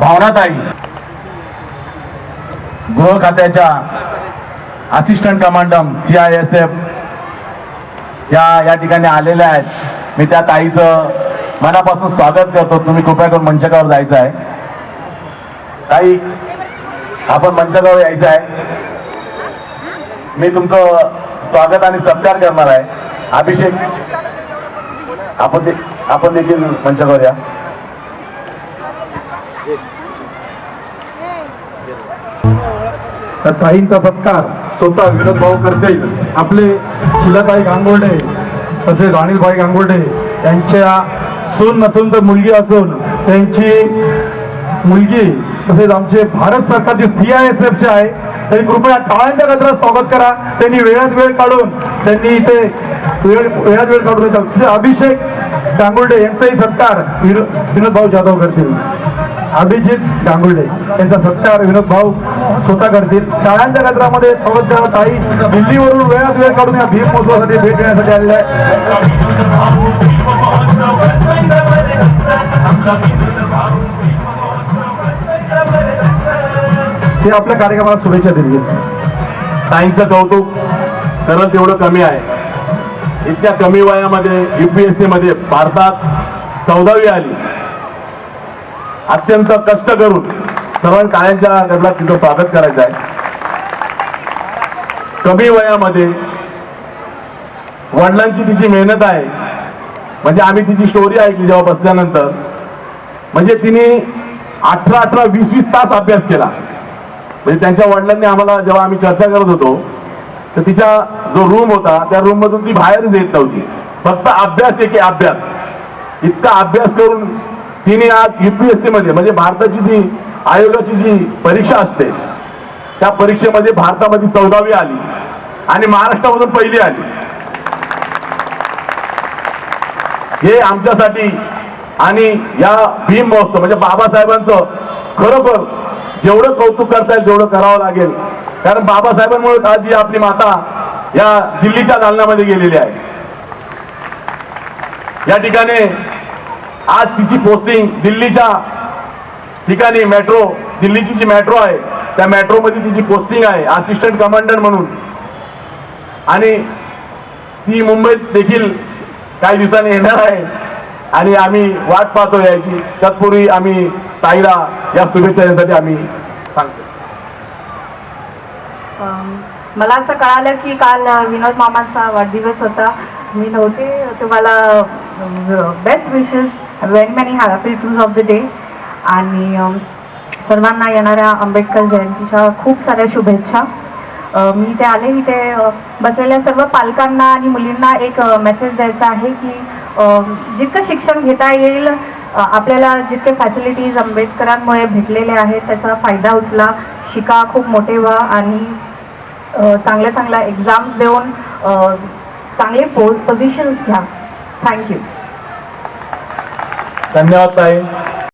भावनाताई गृह खात्याच्या assistant commandant C I S F या या ठिकाणी आलेल्या आहेत. मी त्या ताईचं मनापासून स्वागत करतो. तुम्ही कृपया करून मंचकावर जायचं आहे. ताई आपण मंचकावर यायचं आहे. मी तुमचं स्वागत आणि सत्कार करणार आहे. अभिषेक आपण दे आपण देखील मंचकावर या. त्या ताईंचा सत्कार स्वतः विनोद भाऊ करतील. आपले शिलाताई गांगोडे तसेच अनिलभाई गांगोडे यांच्या सून नसून तर मुलगी असून त्यांची मुलगी तसेच आमचे भारत सरकारचे सी आय एस एफचे आहे त्यांनी कृपया टाळ्यांच्या गजरात स्वागत करा. त्यांनी वेळात वेळ काढून त्यांनी इथे वेळ वेळात वेळ काढून अभिषेक गांगुर्डे यांचाही सत्कार विनोद भाऊ जाधव करतील. अभिजित गांगुर्डे यांचा सत्कार विनोद भाऊ स्वतः करतील. टाळ्यांच्या गजरामध्ये स्वागत ताई. दिल्लीवरून वेळात वेळ काढून या भीम महोत्सवासाठी भेट देण्यासाठी आलेल्या आहे ते आपल्या कार्यक्रमाला शुभेच्छा देतील. ताईंचं कौतुक करणं तेवढं कमी आहे. इतक्या कमी वयामध्ये युपीएससी मध्ये भारतात चौदावी आली. अत्यंत कष्ट करून सर्वांनी काळ्यांच्या गडला तिथं स्वागत करायचं आहे. कमी वयामध्ये वडिलांची तिची मेहनत आहे. म्हणजे आम्ही तिची स्टोरी ऐकली जेव्हा बसल्यानंतर. म्हणजे तिने अठरा अठरा वीस वीस तास अभ्यास केला. म्हणजे त्यांच्या वडिलांनी आम्हाला जेव्हा आम्ही चर्चा करत होतो तर तिचा जो रूम होता त्या रूम मधून ती बाहेरच येत नव्हती. फक्त अभ्यास एक अभ्यास. इतका अभ्यास करून तिने आज युपीएससी मध्ये म्हणजे भारताची जी आयोगाची जी परीक्षा असते त्या परीक्षेमध्ये भारतामध्ये चौदावी आली आणि महाराष्ट्रामधून पहिली आली. हे आमच्यासाठी आणि या भीम महोत्सव म्हणजे बाबासाहेबांचं खरोखर जेवढं कौतुक करता येईल तेवढं करावं लागेल. कारण बाबासाहेबांमुळे आज ही आपली माता या दिल्लीच्या दालनामध्ये गेलेली आहे. या ठिकाणी आज तिची पोस्टिंग दिल्लीच्या ठिकाणी मेट्रो दिल्लीची जी मेट्रो आहे त्या मेट्रोमध्ये तिची पोस्टिंग आहे असिस्टंट कमांडंट म्हणून. आणि ती मुंबईत देखील काही दिवसांनी येणार आहे. आणि आम्ही वाट पाहतो यायची तत्पूर्वी आम्ही ताईला या शुभेच्छा आम्ही सांगतो. मला असं कळालं की काल विनोद मामांचा वाढदिवस होता. मी नव्हते. तुम्हाला best wishes very many happy returns of the day आणि um, सर्वांना येणाऱ्या आंबेडकर जयंतीच्या खूप साऱ्या शुभेच्छा. मी इथे आले इथे बसलेल्या सर्व पालकांना आणि मुलींना एक मेसेज द्यायचा आहे की जितकं शिक्षण घेता येईल आपल्याला जितके फॅसिलिटीज आंबेडकरांमुळे भेटलेले आहेत त्याचा फायदा उचला. शिका खूप मोठे व्हा आणि चांगल्या चांगल्या एक्झाम्स देऊन चांगले पो पोझिशन्स घ्या. थँक्यू धन्यवाद ताई